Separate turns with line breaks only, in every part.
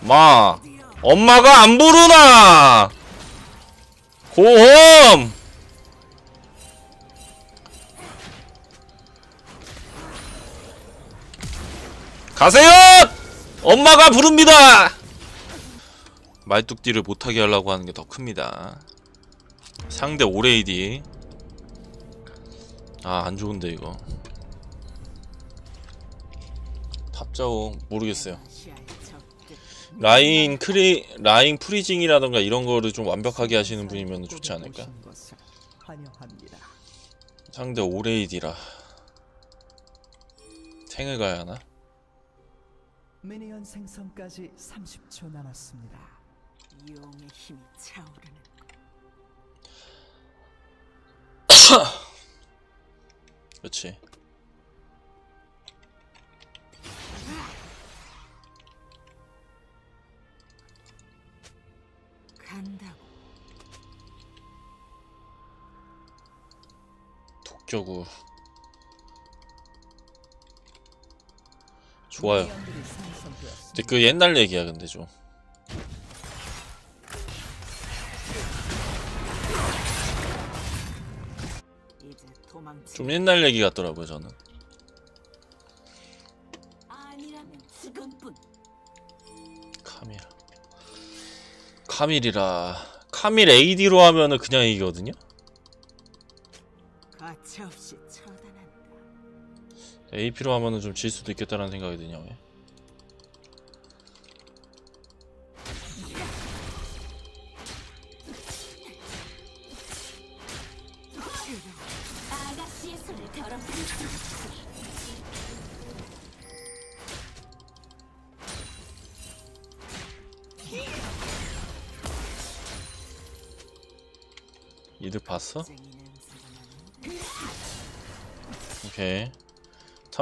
마 엄마가 안 부르나? 고홈! 가세요! 엄마가 부릅니다! 말뚝띠를 못하게 하려고 하는 게 더 큽니다. 상대 오레이디. 아 안좋은데 이거. 답자오 모르겠어요 라인 크리 라인 프리징이라던가 이런 거를 좀 완벽하게 하시는 분이면 좋지 않을까?
환영합니다.
상대 오레이디라 탱을 가야 하나?
미니언 생성까지 30초 남았습니다.
용의 힘이 차오르는
그렇지.
간다고
독격우 좋아요. 근데 그 옛날 얘기야 근데 좀. 좀 옛날 얘기 같더라고요 저는. 카밀이라. 카밀 AD로 하면은 그냥 이기거든요. AP로 하면은 좀 질 수도 있겠다라는 생각이 드냐 왜?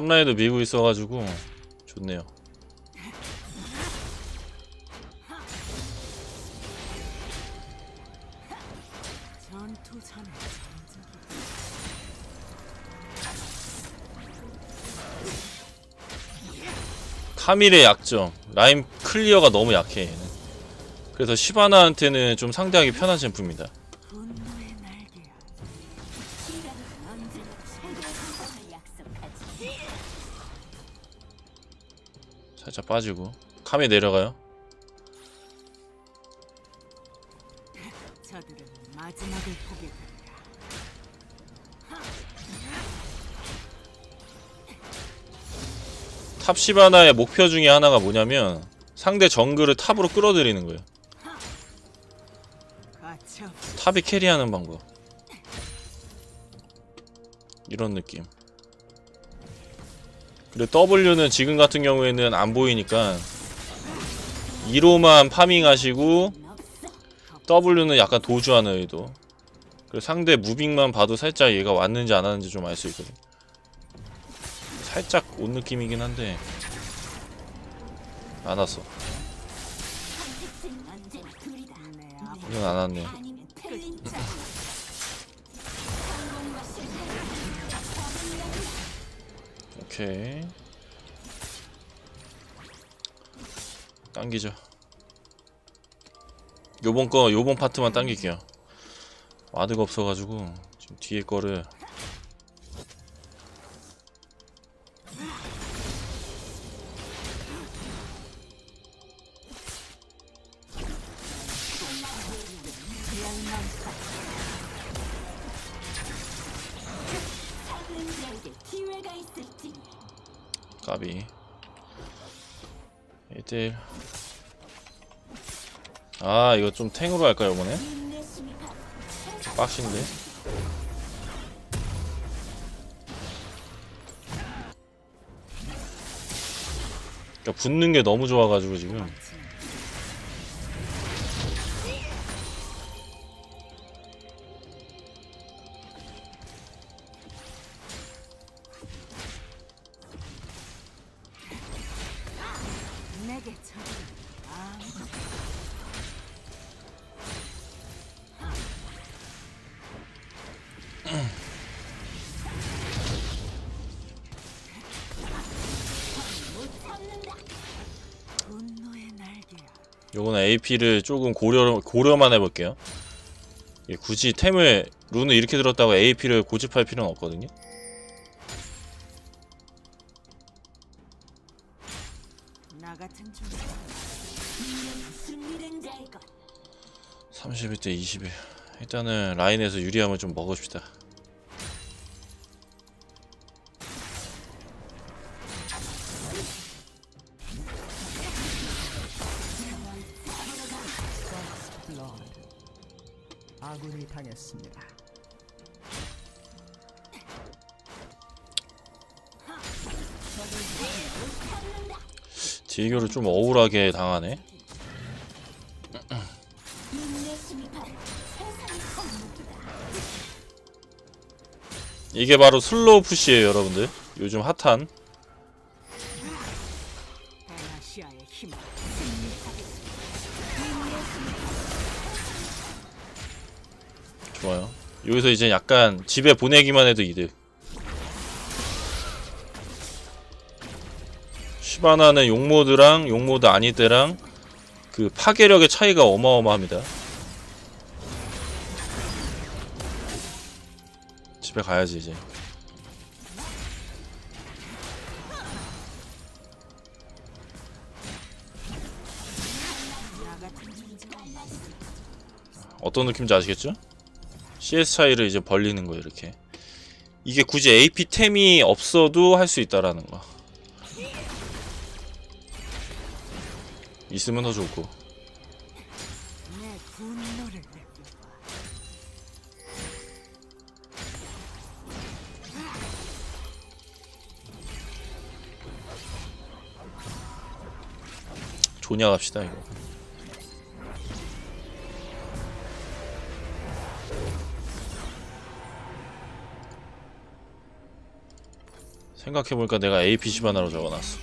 탑라인도 밀고 있어가지고 좋네요. 카밀의 약점. 라인 클리어가 너무 약해 그래서 시바나한테는 좀 상대하기 편한 챔프입니다 살짝 빠지고. 카밀 내려가요.
저들은 마지막을 보게 된다.
탑 시바나의 목표 중에 하나가 뭐냐면 상대 정글을 탑으로 끌어들이는 거예요.
가차없이
탑이 캐리하는 방법. 이런 느낌 그리고 W는 지금 같은 경우에는 안 보이니까 2로만 파밍하시고 W는 약간 도주하는 의도. 그리고 상대 무빙만 봐도 살짝 얘가 왔는지 안 왔는지 좀 알 수 있거든. 살짝 온 느낌이긴 한데 안 왔어. 이건 안 왔네. 오케이. 당기죠. 요번 거 요번 파트만 당길게요. 와드가 없어가지고 지금 뒤에 거를 까비. 1대1 아 이거 좀 탱으로 할까요 이번에? 빡신데? 그러니까 붙는 게 너무 좋아가지고 지금 요거는 AP를 조금 고려, 고려만 해볼게요. 이게 굳이 템을, 룬을 이렇게 들었다고 AP를 고집할 필요는 없거든요.
나 같은 중 준비된 자일 것
31대 21. 일단은 라인에서 유리함을 좀 먹읍시다.
아군이 당했습니다.
딜교를 좀 억울하게 당하네. 이게 바로 슬로우 푸시예요, 여러분들. 요즘 핫한. 좋아요. 여기서 이제 약간 집에 보내기만 해도 이득. 시바나는 용모드랑 용모드 아닐 때랑 그 파괴력의 차이가 어마어마합니다. 집에 가야지 이제. 어떤 느낌인지 아시겠죠? CS 차이를 이제 벌리는 거예요 이렇게. 이게 굳이 AP 템이 없어도 할 수 있다라는 거. 있으면 더 좋고. 조냐 갑시다 이거 생각해보니까 내가 AP 시바나로 적어놨어.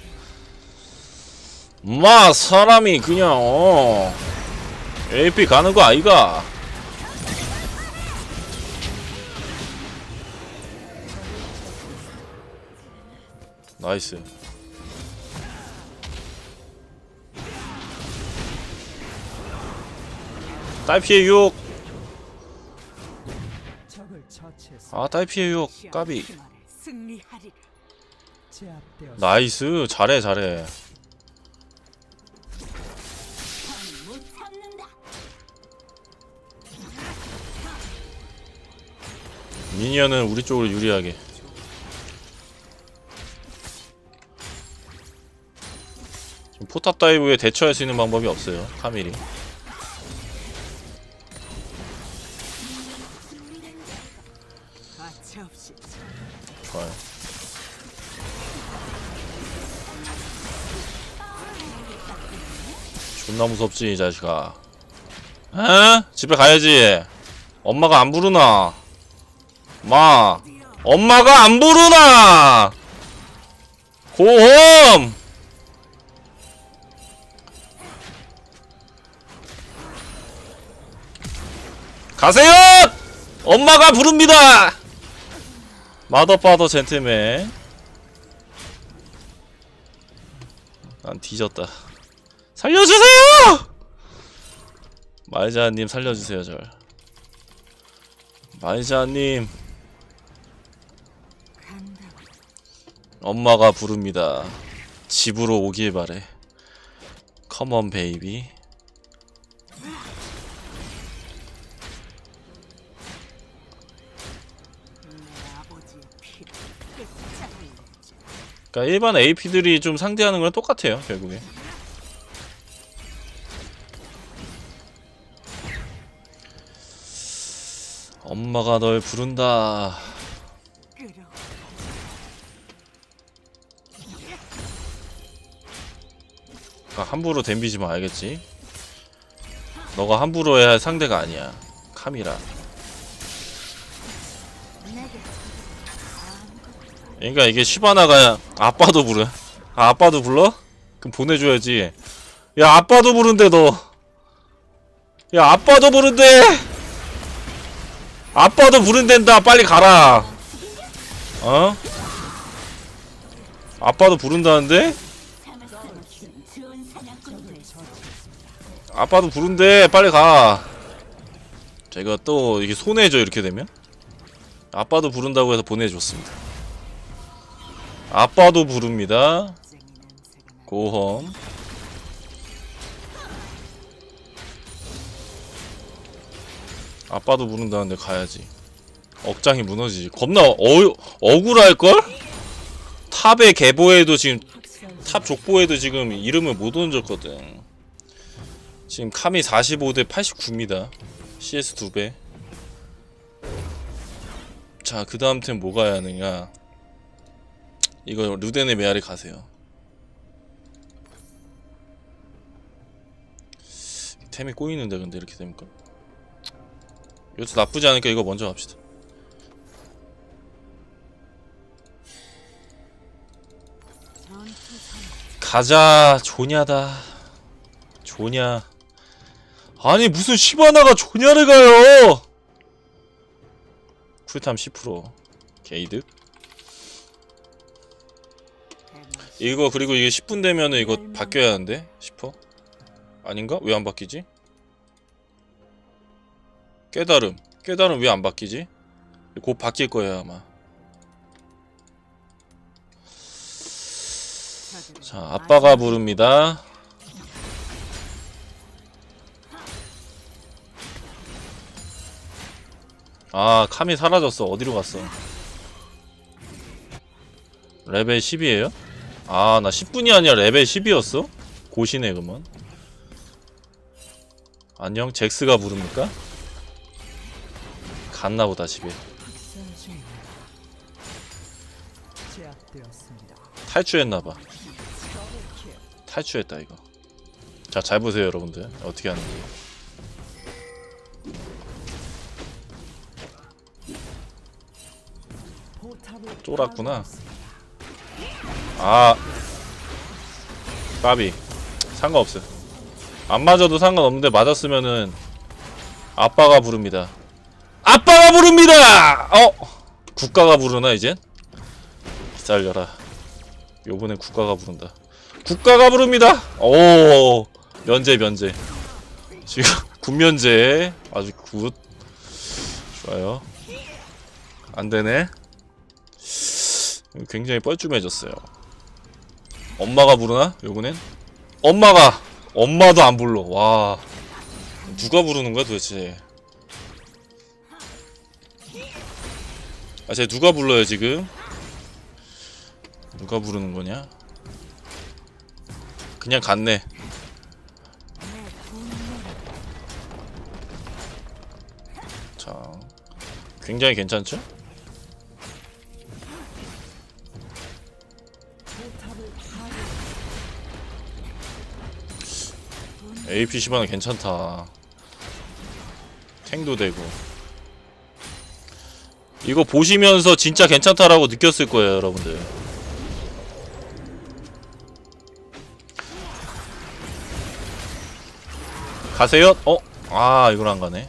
마 사람이 그냥 어. AP 가는 거 아이가? 나이스. 딸피의 유혹. 아 딸피의 유혹. 까비.
승리하리라.
나이스. 잘해 잘해. 미니언은 우리 쪽으로 유리하게. 포탑 다이브에 대처할 수 있는 방법이 없어요 카밀이 나 무섭지 이 자식아. 에? 집에 가야지. 엄마가 안 부르나? 마 엄마가 안 부르나? 고홈 가세요! 엄마가 부릅니다! 마더파더 젠틀맨. 난 뒤졌다 살려주세요! 마이자님 살려주세요 절. 마이자님. 엄마가 부릅니다. 집으로 오길 바래. 컴온 베이비 그러니까 일반 AP들이 좀 상대하는 거랑 똑같아요 결국에 엄마가 널 부른다. 그러니까 함부로 댐비지 마 알겠지? 너가 함부로 해야 할 상대가 아니야. 카미라. 그러니까 이게 시바나가 아빠도 부르 아 아빠도 불러? 그럼 보내줘야지. 야 아빠도 부른대 너야 아빠도 부른대 아빠도 부른댄다. 빨리 가라. 어? 아빠도 부른다는데? 아빠도 부른데 빨리 가. 제가 또 이게 손해죠 이렇게 되면? 아빠도 부른다고 해서 보내줬습니다. 아빠도 부릅니다. 고험 아빠도 부른다는데 가야지. 억장이 무너지지. 겁나 어, 억울할걸? 탑의 계보에도 지금 탑 족보에도 지금 이름을 못 얹었거든. 지금 카미 45대 89입니다. CS 2배. 자 그 다음 템 뭐 가야 하느냐? 이거 루덴의 메아리 가세요. 템이 꼬이는데 근데 이렇게 됩니까? 이것도 나쁘지 않으니까 이거 먼저 갑시다. 가자 조냐다. 조냐. 아니 무슨 시바나가 조냐를 가요? 쿨탐 10% 게이득. 이거 그리고 이게 10분 되면은 이거 바뀌어야 하는데? 싶어? 아닌가? 왜 안 바뀌지? 깨달음 깨달음 왜 안 바뀌지? 곧 바뀔 거예요 아마 자 아빠가 부릅니다 아 캄이 사라졌어 어디로 갔어 레벨 10이에요? 아 나 10분이 아니라 레벨 10이었어? 고시네 그러면 안녕 잭스가 부릅니까? 집에
학살 중입니다. 제압되었습니다.
탈출했나봐. 탈출했다 이거 자 잘 보세요 여러분들 어떻게 하는지 쫄았구나. 아 까비 상관없어 안 맞아도 상관없는데 맞았으면은 아빠가 부릅니다 아빠가 부릅니다 어 국가가 부르나 이젠 기다려라 요번엔 국가가 부른다 국가가 부릅니다 오 면제 면제 지금 군면제 아주 굿 좋아요 안되네 굉장히 뻘쭘해졌어요 엄마가 부르나? 요번엔? 엄마가! 엄마도 안 불러. 와. 누가 부르는 거야 도대체? 아, 쟤 누가 불러요 지금? 누가 부르는 거냐? 그냥 갔네. 자, 굉장히 괜찮죠? AP 시바는 괜찮다. 탱도 되고. 이거 보시면서 진짜 괜찮다라고 느꼈을 거예요, 여러분들. 가세요? 어? 아, 이걸 안 가네.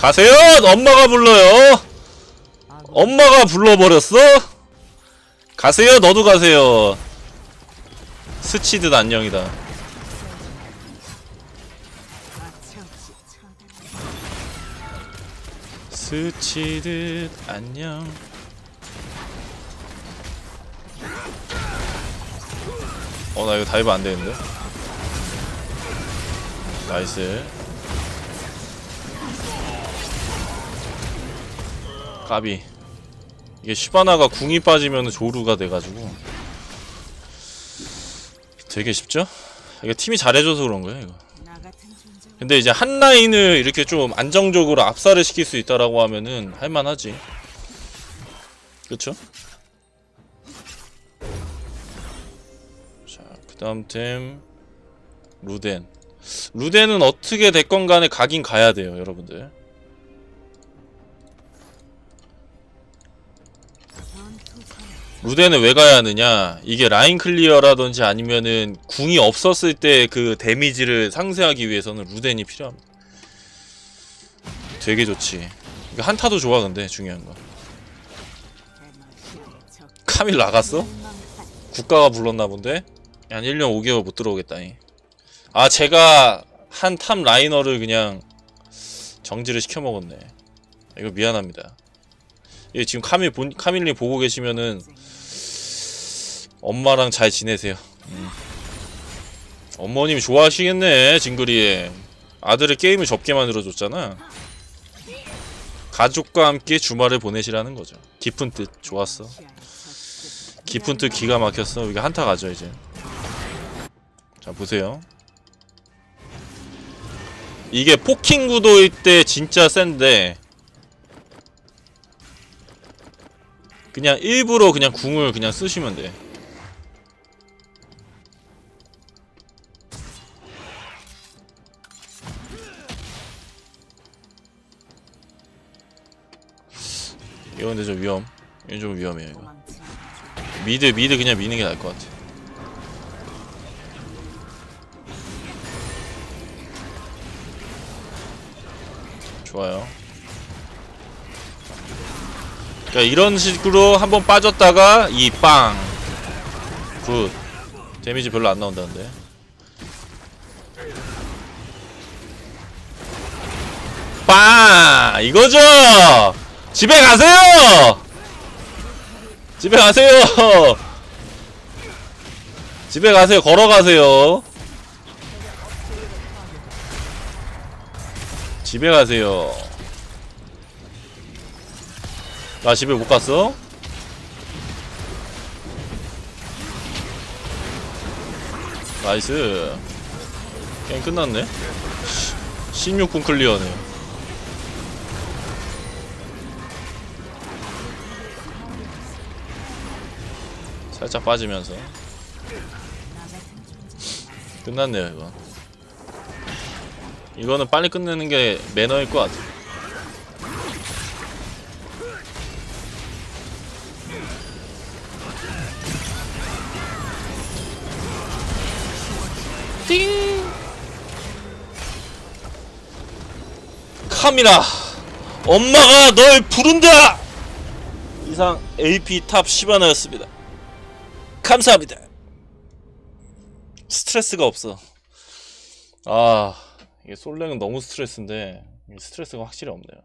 가세요! 엄마가 불러요! 엄마가 불러버렸어? 가세요 너도 가세요 스치듯 안녕이다 스치듯 안녕. 어 나 이거 다이브 안되는데? 나이스. 까비. 이게 시바나가 궁이 빠지면 조루가 돼가지고. 되게 쉽죠? 이거 팀이 잘해줘서 그런 거예요 이거 근데 이제 한 라인을 이렇게 좀 안정적으로 압살을 시킬 수 있다라고 하면은 할만하지. 그쵸? 자, 그 다음 템 루덴. 루덴은 어떻게 됐건 간에 가긴 가야 돼요, 여러분들. 루덴은 왜 가야 하느냐? 이게 라인 클리어라든지 아니면은 궁이 없었을 때 그 데미지를 상쇄하기 위해서는 루덴이 필요합니다. 되게 좋지. 한타도 좋아 근데 중요한
적
카밀 나갔어? 국가가 불렀나 본데? 한 1년 5개월 못 들어오겠다니. 아, 제가 한 탑 라이너를 그냥 정지를 시켜 먹었네. 이거 미안합니다. 예, 지금 카밀 본, 카밀님 보고 계시면은 엄마랑 잘 지내세요. 음. 어머님 좋아하시겠네, 징그리에. 아들의 게임을 접게 만들어줬잖아. 가족과 함께 주말을 보내시라는 거죠. 깊은 뜻 좋았어. 깊은 뜻 기가 막혔어. 이게 한타 가죠 이제. 자 보세요. 이게 포킹 구도일 때 진짜 센데 그냥 일부러 그냥 궁을 그냥 쓰시면 돼. 이거 근데 좀 위험. 이거 좀 위험해요 이거. 미드 미드 그냥 미는 게 나을 것 같아. 좋아요. 그러니까 이런 식으로 한번 빠졌다가 이 빵. 굿. 데미지 별로 안 나온다는데. 빵! 이거죠! 집에 가세요! 집에 가세요! 집에 가세요. 걸어가세요. 집에 가세요. 나 집에 못 갔어? 나이스. 게임 끝났네. 16분 클리어네. 살짝 빠지면서. 끝났네요 이거. 이거는 빨리 끝내는 게 매너일 것 같아 띵! 카미라! 엄마가 널 부른다! 이상 AP 탑 10하나였습니다 감사합니다. 스트레스가 없어. 아, 이게 솔랭은 너무 스트레스인데, 이 스트레스가 확실히 없네요.